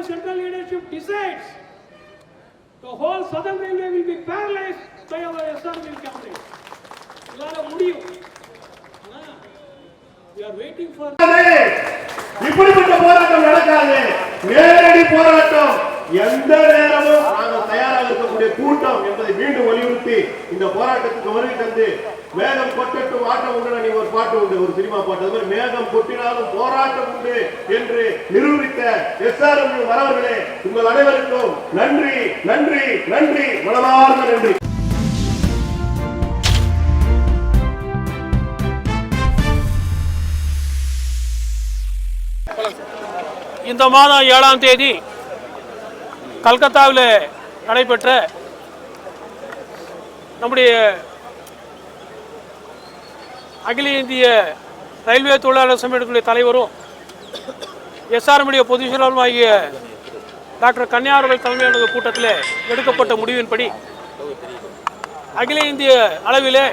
Railway central leadership decides, the whole Southern Railway will be paralyzed by our SRB campaign. இப்படிப்பட்ட போராட்டம் நடக்காது நேரடி போராட்டம் எந்த நேரமும் நாங்கள் தயாராக இருக்கக்கூடிய கூட்டம் என்பதை மீண்டும் வலியுறுத்தி இந்த போராட்டத்துக்கு வருகை தந்து மேகம் கொட்டட்டும் ஆட்டம் உண்டு நீங்க ஒரு பாட்டு உண்டு ஒரு சினிமா பாட்டு. அது மாதிரி மேகம் கொட்டினாலும் போராட்டம் உண்டு என்று நிரூபித்த எஸ்ஆர்எம் வரவர்களே உங்கள் அனைவருக்கும் நன்றி நன்றி நன்றி. மனமார்ந்த நன்றி. இந்த மாதம் ஏழாம் தேதி கல்கத்தாவில் நடைபெற்ற நம்முடைய அகில இந்திய ரயில்வே தொழிலாளர் சம்மேளனத்துடைய தலைவரும் எஸ்ஆர்எம்முடைய பொதுச் செயலாளரும் ஆகிய டாக்டர் கன்யா அவர்கள் தலைமையான கூட்டத்தில் எடுக்கப்பட்ட முடிவின்படி அகில இந்திய அளவிலே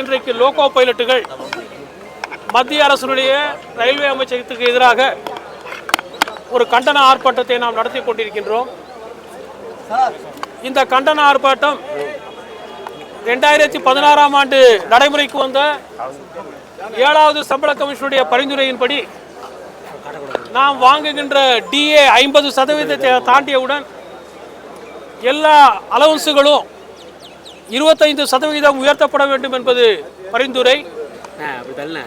இன்றைக்கு லோகோ பைலட்டுகள் மத்திய அரசினுடைய ரயில்வே அமைச்சகத்துக்கு எதிராக ஒரு கண்டன ஆர்ப்பாட்டத்தை நாம் நடத்தி கொண்டிருக்கின்றோம். இந்த கண்டன ஆர்ப்பாட்டம் ரெண்டாயிரத்தி பதினாறாம் ஆண்டு நடைமுறைக்கு வந்த ஏழாவது சம்பள கமிஷனுடைய பரிந்துரையின்படி நாம் வாங்குகின்ற டிஏ ஐம்பது சதவீதத்தை தாண்டியவுடன் எல்லா அலவன்ஸுகளும் இருபத்தைந்து சதவீதம் உயர்த்தப்பட வேண்டும் என்பது பரிந்துரை.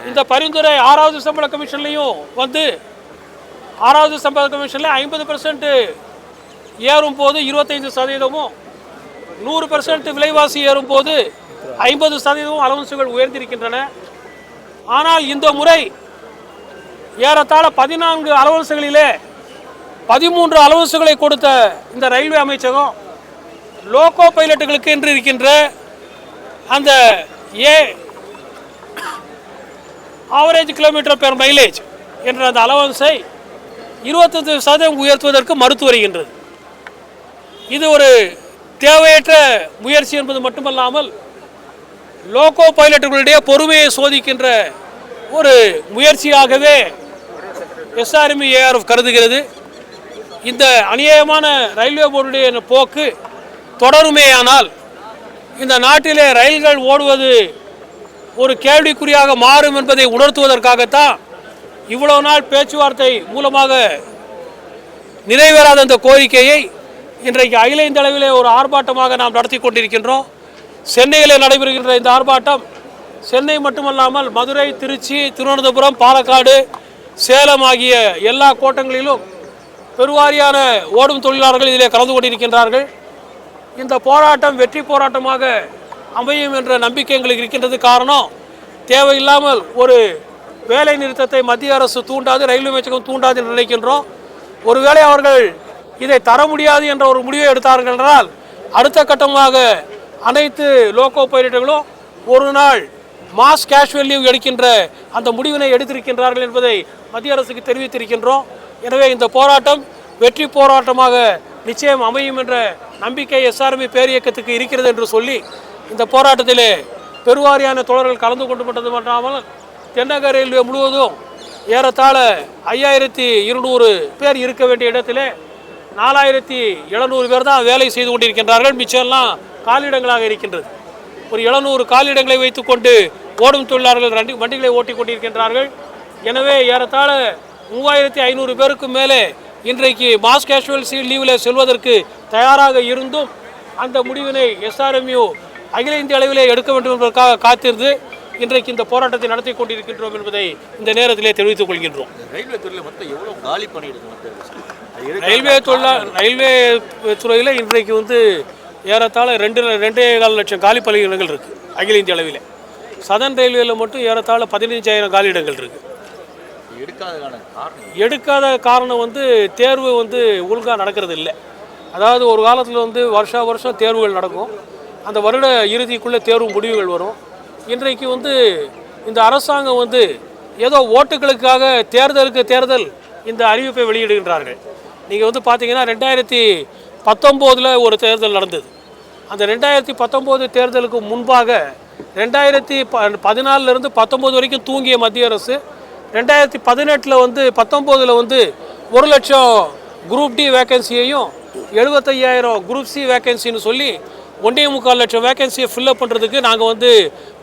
இந்த பரிந்துரை ஆறாவது சம்பள கமிஷன்லையும் வந்து ஆறாவது சம்பள கமிஷனில் ஐம்பது பர்சன்ட் ஏறும் போது இருபத்தைந்து சதவீதமும் நூறு பர்சன்ட் விலைவாசி ஏறும் போது ஐம்பது சதவீதம் அலவன்ஸுகள் உயர்ந்திருக்கின்றன. ஆனால் இந்த முறை ஏறத்தாழ பதினான்கு அலவன்ஸுகளிலே பதிமூன்று அலவன்ஸுகளை கொடுத்த இந்த ரயில்வே அமைச்சகம் லோகோ பைலட்டுகளுக்கு என்று இருக்கின்ற அந்த a average kilometre per mileage என்ற அந்த அலவன்ஸை இருபத்தஞ்சு சதவீதம் உயர்த்துவதற்கு மறுத்து வருகின்றது. இது ஒரு தேவையற்ற முயற்சி என்பது மட்டுமல்லாமல் லோகோ பைலட்டுகளுடைய பொறுமையை சோதிக்கின்ற ஒரு முயற்சியாகவே எஸ்ஆர்எம்இ ஏஆர்எஃப் கருதுகிறது. இந்த அநியாயமான ரயில்வே போர்டுடைய போக்கு தொடருமேயானால் இந்த நாட்டிலே ரயில்கள் ஓடுவது ஒரு கேள்விக்குறியாக மாறும் என்பதை உணர்த்துவதற்காகத்தான் இவ்வளவு நாள் பேச்சுவார்த்தை மூலமாக நிறைவேறாத இந்த கோரிக்கையை இன்றைக்கு அகில இந்திய அளவிலே ஒரு ஆர்ப்பாட்டமாக நாம் நடத்தி கொண்டிருக்கின்றோம். சென்னையில் நடைபெறுகின்ற இந்த ஆர்ப்பாட்டம் சென்னை மட்டுமல்லாமல் மதுரை திருச்சி திருவனந்தபுரம் பாலக்காடு சேலம் ஆகிய எல்லா கோட்டங்களிலும் பெருவாரியான ஓடும் தொழிலாளர்கள் இதிலே கலந்து கொண்டிருக்கின்றார்கள். இந்த போராட்டம் வெற்றி போராட்டமாக அமையும் என்ற நம்பிக்கை எங்களுக்கு இருக்கின்றது. காரணம் தேவையில்லாமல் ஒரு வேலை நிறுத்தத்தை மத்திய அரசு தூண்டாது ரயில்வே அமைச்சகம் தூண்டாது என்று நினைக்கின்றோம். ஒருவேளை அவர்கள் இதை தர முடியாது என்ற ஒரு முடிவை எடுத்தார்கள் என்றால் அடுத்த கட்டமாக அனைத்து லோகோ பைலட்டுகளும் ஒரு நாள் மாஸ் கேஷுவல் லீவ் எடுக்கின்ற அந்த முடிவினை எடுத்திருக்கின்றார்கள் என்பதை மத்திய அரசுக்கு தெரிவித்திருக்கின்றோம். எனவே இந்த போராட்டம் வெற்றி போராட்டமாக நிச்சயம் அமையும் என்ற நம்பிக்கை எஸ்ஆர்பி பேரியக்கத்துக்கு இருக்கிறது என்று சொல்லி இந்த போராட்டத்திலே பெருவாரியான தோழர்கள் கலந்து கொண்டு மட்டும் மட்டுமல்லாமல் தென்னக ரயில்வே முழுவதும் ஏறத்தாழ ஐயாயிரத்தி இருநூறு பேர் இருக்க வேண்டிய இடத்திலே நாலாயிரத்தி எழுநூறு பேர் தான் வேலை செய்து கொண்டிருக்கின்றார்கள். மிச்சம்லாம் காலிடங்களாக இருக்கின்றது. ஒரு எழுநூறு காலிடங்களை வைத்துக்கொண்டு ஓடும் தொழிலாளர்கள் ரெண்டு வண்டிகளை ஓட்டி கொண்டிருக்கின்றார்கள். எனவே ஏறத்தாழ மூவாயிரத்தி ஐநூறு பேருக்கு மேலே இன்றைக்கு மாஸ் கேஷுவல்சி லீவில் செல்வதற்கு தயாராக இருந்தும் அந்த முடிவினை எஸ்ஆர்எம்யூ அகில இந்திய அளவிலே எடுக்க வேண்டும் என்பதற்காக காத்திருந்து இன்றைக்கு இந்த போராட்டத்தை நடத்தி கொண்டிருக்கின்றோம் என்பதை இந்த நேரத்திலே தெரிவித்துக் கொள்கின்றோம். ரயில்வே துறையில் மொத்தம் எவ்வளோ காலி ரயில்வே தொழிலா ரயில்வே துறையில் இன்றைக்கு வந்து ஏறத்தாழ ரெண்டு ரெண்டே கால் லட்சம் காலி பணியிடங்கள் இருக்குது அகில இந்திய அளவில். சதன் ரயில்வேல மட்டும் ஏறத்தாழ பதினஞ்சாயிரம் காலியிடங்கள் இருக்குது எடுக்காததுக்கான காரணம் எடுக்காத காரணம் வந்து தேர்வு வந்து ஒழுங்காக நடக்கிறது இல்லை அதாவது ஒரு காலத்தில் வந்து வருஷா வருஷம் தேர்வுகள் நடக்கும். அந்த வருட இறுதிக்குள்ளே தேர்வு முடிவுகள் வரும். இன்றைக்கு வந்து இந்த அரசாங்கம் வந்து ஏதோ ஓட்டுகளுக்காக தேர்தலுக்கு தேர்தல் இந்த அறிவிப்பை வெளியிடுகின்றார்கள். நீங்கள் வந்து பார்த்தீங்கன்னா ரெண்டாயிரத்தி பத்தொம்போதில் ஒரு தேர்தல் நடந்தது. அந்த ரெண்டாயிரத்தி பத்தொம்போது தேர்தலுக்கு முன்பாக ரெண்டாயிரத்தி ப பதினாலிருந்து பத்தொம்போது வரைக்கும் தூங்கிய மத்திய அரசு ரெண்டாயிரத்தி பதினெட்டில் வந்து பத்தொம்போதில் வந்து ஒரு லட்சம் குரூப் டி வேக்கன்சியையும் எழுபத்தையாயிரம் குரூப் சி வேக்கன்சின்னு சொல்லி ஒன்றே முக்கால் லட்சம் வேகன்சியை ஃபில்லப் பண்ணுறதுக்கு நாங்கள் வந்து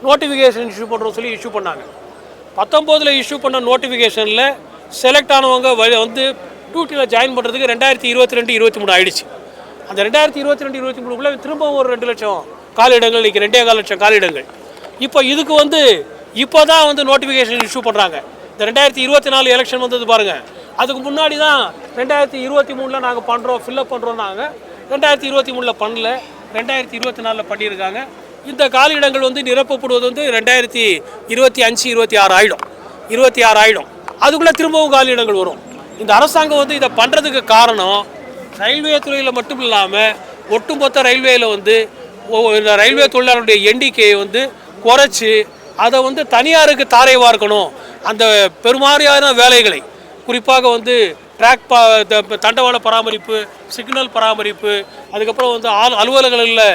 நோட்டிஃபிகேஷன் இஷ்யூ பண்ணுறோம் சொல்லி இஷ்யூ பண்ணாங்க. பத்தொம்போதில் இஷ்யூ பண்ண நோட்டிஃபிகேஷனில் செலக்ட் ஆனவங்க வந்து டியூட்டியில் ஜாயின் பண்ணுறதுக்கு ரெண்டாயிரத்தி இருபத்தி ரெண்டு இருபத்தி மூணு ஆயிடுச்சு. அந்த ரெண்டாயிரத்தி இருபத்தி ரெண்டு இருபத்தி மூணுக்குள்ளே திரும்பவும் ஒரு ரெண்டு லட்சம் காலிடங்கள் இன்றைக்கி ரெண்டே கால் லட்சம் காலிடங்கள் இப்போ இதுக்கு வந்து இப்போ தான் வந்து நோட்டிஃபிகேஷன் இஷ்யூ பண்ணுறாங்க இந்த ரெண்டாயிரத்தி இருபத்தி நாலு எலெக்ஷன் வந்தது பாருங்கள் அதுக்கு முன்னாடி தான் ரெண்டாயிரத்தி இருபத்தி மூணில் நாங்கள் பண்ணுறோம் ஃபில்லப் பண்ணுறோம் நாங்கள் ரெண்டாயிரத்தி இருபத்தி மூணில் பண்ணல. ரெண்டாயிரத்தி இருபத்தி நாலில் பண்ணியிருக்காங்க. இந்த காலியிடங்கள் வந்து நிரப்பப்படுவது வந்து ரெண்டாயிரத்தி இருபத்தி அஞ்சு இருபத்தி ஆறு ஆயிடும். இருபத்தி ஆறு ஆயிடும். அதுக்குள்ளே திரும்பவும் காலியிடங்கள் வரும். இந்த அரசாங்கம் வந்து இதை பண்ணுறதுக்கு காரணம் ரயில்வே துறையில் மட்டும் இல்லாமல் ஒட்டுமொத்த ரயில்வேயில் வந்து இந்த ரயில்வே தொழிலாளருடைய எண்ணிக்கையை வந்து குறைச்சி அதை வந்து தனியாருக்கு தாரை வார்க்கணும். அந்த பெருமாறியான வேலைகளை குறிப்பாக வந்து ட்ராக் பா த- தண்டவாள பராமரிப்பு சிக்னல் பராமரிப்பு அதுக்கப்புறம் வந்து ஆள் அலுவலகங்களில்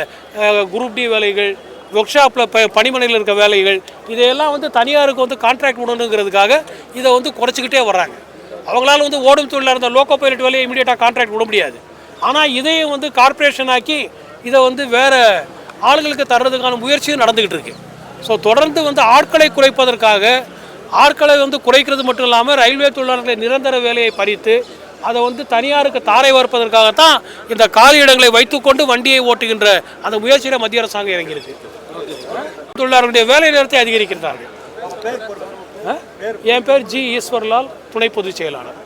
குரூப் டி வேலைகள் ஒர்க் ஷாப்பில் ப பணிமனையில் இருக்க வேலைகள் இதையெல்லாம் வந்து தனியாருக்கு வந்து கான்ட்ராக்ட் விடணுங்கிறதுக்காக இதை வந்து குறைச்சிக்கிட்டே வர்றாங்க. அவங்களால வந்து ஓடும் தொழிலாக இருந்த லோக்கோ பைலட் வேலையை இமீடியட்டாக கான்ட்ராக்ட் விட முடியாது. ஆனால் இதையும் வந்து கார்பரேஷன் ஆக்கி இதை வந்து வேறு ஆளுகளுக்கு தர்றதுக்கான முயற்சியும் நடந்துக்கிட்டு இருக்கு. ஸோ தொடர்ந்து வந்து ஆட்களை குறைப்பதற்காக ஆட்களை வந்து குறைக்கிறது மட்டும் இல்லாமல் ரயில்வே தொழிலாளர்களை நிரந்தர வேலையை பறித்து அதை வந்து தனியாருக்கு தாரை வார்ப்பதற்காகத்தான் இந்த காலியிடங்களை வைத்துக்கொண்டு வண்டியை ஓட்டுகின்ற அந்த முயற்சியில் மத்திய அரசாங்கம் இறங்கியிருக்கு தொழிலாளர்களுடைய வேலை நேரத்தை அதிகரிக்கிறார்கள் ஆ? என் பேர் ஜி ஈஸ்வர்லால் துணை பொதுச் செயலாளர்.